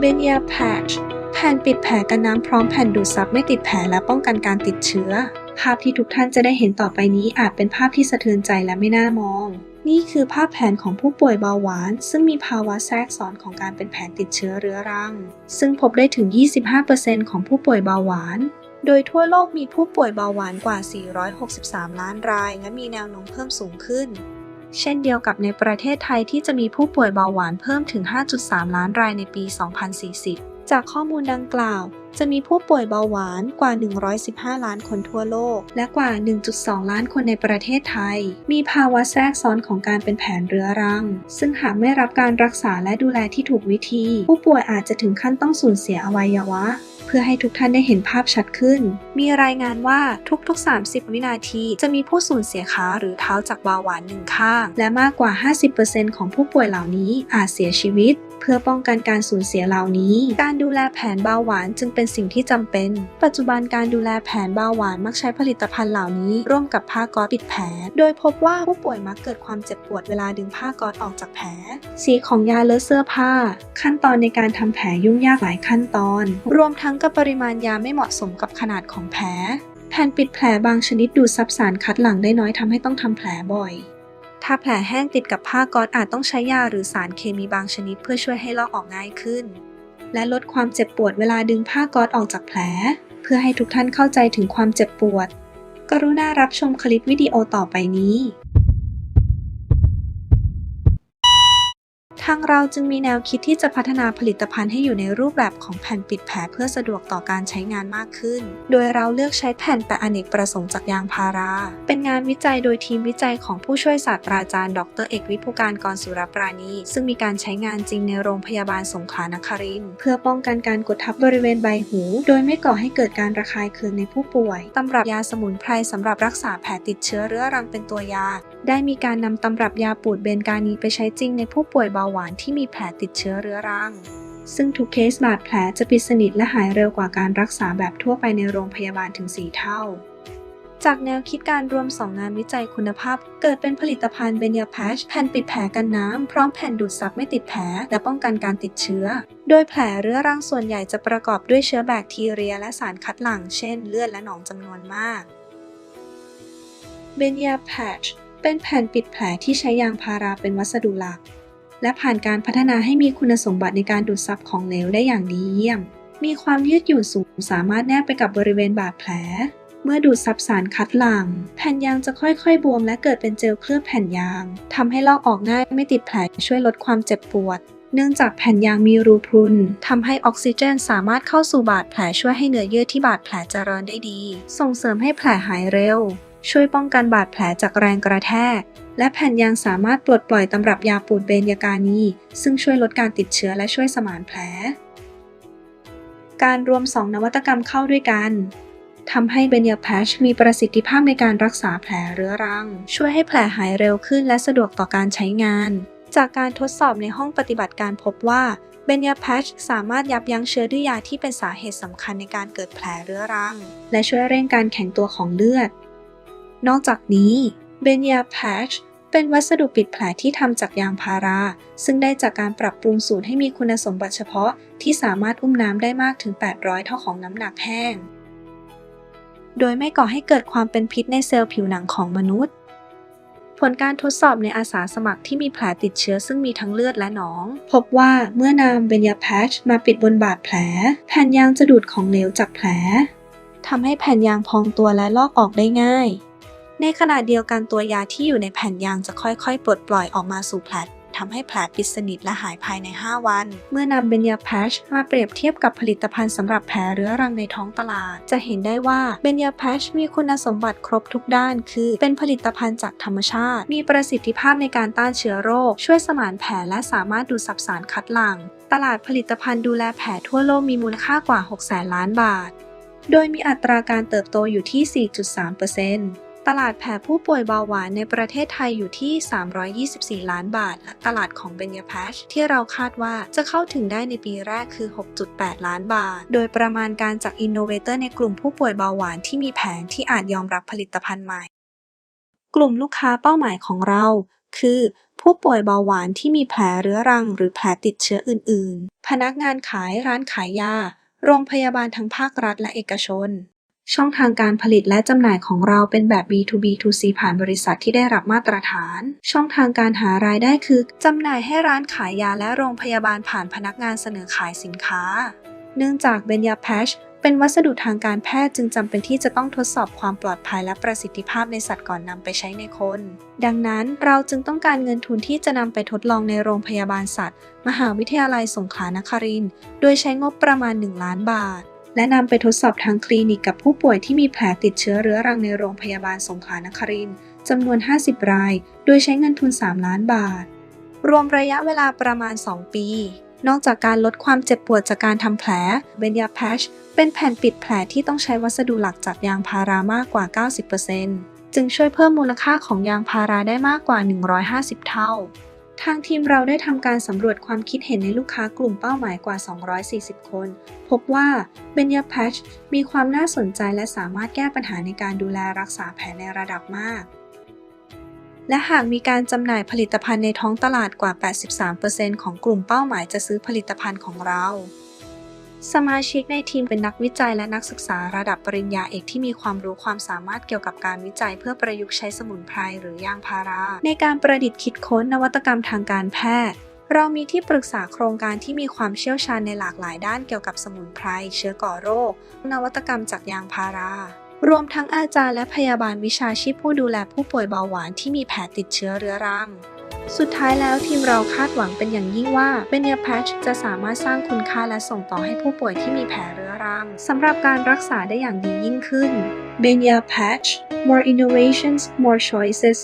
เบนยาแพชแผ่นปิดแผลกันน้ำพร้อมแผ่นดูดซับไม่ติดแผลและป้องกันการติดเชื้อ ภาพที่ทุกท่านจะได้เห็นต่อไปนี้อาจเป็นภาพที่สะเทือนใจและไม่น่ามอง นี่คือภาพแผนของผู้ป่วยเบาหวาน ซึ่งมีภาวะแทรกซ้อนของการเป็นแผนติดเชื้อเรื้อรัง ซึ่งพบได้ถึง 25%ของผู้ป่วยเบาหวานโดยทั่วโลกมีผู้ป่วยเบาหวานกว่า 463 ล้านราย และมีแนวโน้มเพิ่มสูงขึ้น เช่นเดียวกับในประเทศไทยที่จะมีผู้ป่วยเบาหวานเพิ่มถึง 5.3 ล้านรายในปี 2040 จากข้อมูลดังกล่าว จะมีผู้ป่วยเบาหวานกว่า 115 ล้านคนทั่วโลก และกว่า 1.2 ล้านคนในประเทศไทย มีภาวะแทรกซ้อนของการเป็นแผนเรื้อรัง ซึ่งหากไม่รับการรักษาและดูแลที่ถูกวิธี ผู้ป่วยอาจจะถึงขั้นต้องสูญเสียอวัยวะ เพื่อให้ทุกท่านได้เห็นภาพชัดขึ้น มีรายงานว่าทุกๆ 30 วินาทีจะมีผู้สูญเสียขาหรือเท้าจากเบาหวานหนึ่งข้าง และมากกว่า 50%ของผู้ป่วยเหล่านี้อาจเสียชีวิต พื่อป้องกันการสูญเสียเหล่านี้ การดูแลแผนเบาหวานจึงเป็นสิ่งที่จำเป็น ปัจจุบันการดูแลแผนเบาหวานมักใช้ผลิตภัณฑ์เหล่านี้ ร่วมกับผ้าก๊อซปิดแผล โดยพบว่าผู้ป่วยมักเกิดความเจ็บปวดเวลาดึงผ้าก๊อซออกจากแผล สีของยาเลอะเสื้อผ้า ขั้นตอนในการทำแผลยุ่งยากหลายขั้นตอน รวมทั้งกับปริมาณยาไม่เหมาะสมกับขนาดของแผลแผ่นปิดแผลบางชนิดดูดซับสารคัดหลั่งได้น้อยทำให้ต้องทำแผลบ่อย ถ้าแผลแห้งติดกับผ้าก๊อซอาจต้องใช้ยาหรือสารเคมีบางชนิดเพื่อช่วยให้ลอกออกง่ายขึ้น และลดความเจ็บปวดเวลาดึงผ้าก๊อซออกจากแผล เพื่อให้ทุกท่านเข้าใจถึงความเจ็บปวด กรุณารับชมคลิปวิดีโอต่อไปนี้ ทางเราจึงมีแนวคิดที่จะพัฒนาผลิตภัณฑ์ให้อยู่ในรูปแบบของแผ่นปิดแผลเพื่อสะดวกต่อการใช้งานมากขึ้น โดยเราเลือกใช้แผ่นแปะอเนกประสงค์จากยางพารา เป็นงานวิจัยโดยทีมวิจัยของผู้ช่วยศาสตราจารย์ ดรเอกวิภูการกรสุรปราณี ซึ่งมีการใช้งานจริงในโรงพยาบาลสงขลานครินเพื่อป้องกันการกดทับบริเวณใบหู โดยไม่ก่อให้เกิดการระคายเคืองในผู้ป่วย ตำรับยาสมุนไพรสำหรับรักษาแผลติดเชื้อเรื้อรังเป็นตัวยา ได้มีการนำตำรับยาปูดเบนกานีไปใช้จริงในผู้ป่วยเบาหวานที่มีแผลติดเชื้อเรื้อรัง ซึ่งทุกเคสบาดแผลจะปิดสนิทและหายเร็วกว่าการรักษาแบบทั่วไปในโรงพยาบาลถึง 4 เท่า จากแนวคิดการรวม 2 งานวิจัยคุณภาพ เกิดเป็นผลิตภัณฑ์เบเนียแพชแผ่นปิดแผลกันน้ำ พร้อมแผ่นดูดซับไม่ติดแผลและป้องกันการติดเชื้อ โดยแผลเรื้อรังส่วนใหญ่จะประกอบด้วยเชื้อแบคทีเรีย และสารคัดหลั่ง เช่น เลือดและหนองจำนวนมากเบเนียแพชเป็นแผ่นปิดแผลที่ใช้ยางพาราเป็นวัสดุหลัก และผ่านการพัฒนาให้มีคุณสมบัติในการดูดซับของเหลวได้อย่างดีเยี่ยม มีความยืดหยุ่นสูงสามารถแนบไปกับบริเวณบาดแผล เมื่อดูดซับสารคัดหลั่งแผ่นยางจะค่อยๆ บวมและเกิดเป็นเจลเคลือบแผ่นยางทำให้ลอกออกง่ายไม่ติดแผลช่วยลดความเจ็บปวด เนื่องจากแผ่นยางมีรูพรุนทำให้ออกซิเจนสามารถเข้าสู่บาดแผลช่วยให้เนื้อเยื่อที่บาดแผลเจริญได้ดี ส่งเสริมให้แผลหายเร็ว ช่วยป้องกันบาดแผลจากแรงกระแทก และแผ่นยางสามารถปลดปล่อยตำรับยาปูดเบนยากานีซึ่งช่วยลดการติดเชื้อและช่วยสมานแผล การรวม 2 นวัตกรรมเข้าด้วยกันทำให้เบนยาแพชมีประสิทธิภาพในการรักษาแผลเรื้อรัง ช่วยให้แผลหายเร็วขึ้นและสะดวกต่อการใช้งาน จากการทดสอบในห้องปฏิบัติการพบว่าเบนยาแพชสามารถยับยั้งเชื้อด้วยยาที่เป็นสาเหตุสำคัญในการเกิดแผลเรื้อรัง และช่วยเร่งการแข็งตัวของเลือด นอกจากนี้เบนยาแพช เป็นวัสดุปิดแผลที่ทำจากยางพารา ซึ่งได้จากการปรับปรุงสูตรให้มีคุณสมบัติเฉพาะ ที่สามารถอุ้มน้ำได้มากถึง 800 เท่าของน้ำหนักแห้ง โดยไม่ก่อให้เกิดความเป็นพิษในเซลล์ผิวหนังของมนุษย์ ผลการทดสอบในอาสาสมัครที่มีแผลติดเชื้อซึ่งมีทั้งเลือดและหนอง พบว่าเมื่อนำเบนยาแพชมาปิดบนบาดแผล แผ่นยางจะดูดของเหลวจากแผลทำให้แผ่นยางพองตัวและลอกออกได้ง่าย ในขณะเดียวกันตัวยาที่อยู่ในแผ่นยางจะค่อยๆ ปลดปล่อยออกมาสู่แผลทำให้แผลปิดสนิทและหายภายใน 5 วัน เมื่อนำเบนยาแพชมาเปรียบเทียบกับผลิตภัณฑ์สำหรับแผลเรื้อรังในท้องตลาด จะเห็นได้ว่าเบนยาแพชมีคุณสมบัติครบทุกด้าน คือ เป็นผลิตภัณฑ์จากธรรมชาติ มีประสิทธิภาพในการต้านเชื้อโรค ช่วยสมานแผลและสามารถดูดซับสารคัดหลั่ง ตลาดผลิตภัณฑ์ดูแลแผลทั่วโลกมีมูลค่ากว่า6แสนล้านบาท โดยมีอัตราการเติบโตอยู่ที่ 4.3% ตลาดแผลผู้ป่วยเบาหวานในประเทศไทยอยู่ที่ 324 ล้านบาท และตลาดของเบนยาแพชที่เราคาดว่าจะเข้าถึงได้ในปีแรกคือ 6.8 ล้านบาท โดยประมาณการจากอินโนเวเตอร์ในกลุ่มผู้ป่วยเบาหวานที่มีแผนที่อาจยอมรับผลิตภัณฑ์ใหม่ กลุ่มลูกค้าเป้าหมายของเรา คือผผู้ป่วยเบาหวานที่มีแผลเรื้อรัง หรือแผลติดเชื้ออื่น ๆ พนักงานขายร้านขายยา โรงพยาบาลทั้งภาครัฐและเอกชน ช่องทางการผลิตและจำหน่ายของเราเป็นแบบ B2B2C ผ่านบริษัทที่ได้รับมาตรฐาน ช่องทางการหารายได้คือจำหน่ายให้ร้านขายยาและโรงพยาบาลผ่านพนักงานเสนอขายสินค้า เนื่องจากเบนยาแพชเป็นวัสดุทางการแพทย์จึงจำเป็นที่จะต้องทดสอบความปลอดภัยและประสิทธิภาพในสัตว์ก่อนนำไปใช้ในคน ดังนั้นเราจึงต้องการเงินทุนที่จะนำไปทดลองในโรงพยาบาลสัตว์ มหาวิทยาลัยสงขลานครินทร์โดยใช้งบประมาณ 1 ล้านบาท และนำไปทดสอบทางคลินิกกับผู้ป่วยที่มีแผลติดเชื้อเรื้อรังในโรงพยาบาลสงขลานครินทร์จำนวน 50 ราย โดยใช้เงินทุน 3 ล้านบาท รวมระยะเวลาประมาณ 2 ปี นอกจากการลดความเจ็บปวดจากการทำแผล เบนยาแพชเป็นแผ่นปิดแผลที่ต้องใช้วัสดุหลักจากยางพารามากกว่า 90%จึงช่วยเพิ่มมูลค่าของยางพาราได้มากกว่า 150 เท่า ทางทีมเราได้ทำการสำรวจความคิดเห็นในลูกค้ากลุ่มเป้าหมายกว่า 240 คน พบว่าเบนยาแพชมีความน่าสนใจและสามารถแก้ปัญหาในการดูแลรักษาแผลในระดับมาก และหากมีการจำหน่ายผลิตภัณฑ์ในท้องตลาดกว่า 83%ของกลุ่มเป้าหมายจะซื้อผลิตภัณฑ์ของเรา สมาชิกในทีมเป็นนักวิจัยและนักศึกษาระดับปริญญาเอกที่มีความรู้ความสามารถเกี่ยวกับการวิจัย เพื่อประยุกต์ใช้สมุนไพรหรือยางพารา ในการประดิษฐ์คิดค้นนวัตกรรมทางการแพทย์ เรามีที่ปรึกษาโครงการที่มีความเชี่ยวชาญในหลากหลายด้านเกี่ยวกับสมุนไพร เชื้อก่อโรค นวัตกรรมจากยางพารารวมทั้งอาจารย์และพยาบาลวิชาชีพผู้ดูแลผู้ป่วยเบาหวานที่มีแผลติดเชื้อเรื้อรัง สุดท้ายแล้วทีมเราคาดหวังเป็นอย่างยิ่งว่าเบเนียแพชจะสามารถสร้างคุณค่าและส่งต่อให้ผู้ป่วยที่มีแผลเรื้อรังสำหรับการรักษาได้อย่างดียิ่งขึ้นเบเนียแพช More innovations more choices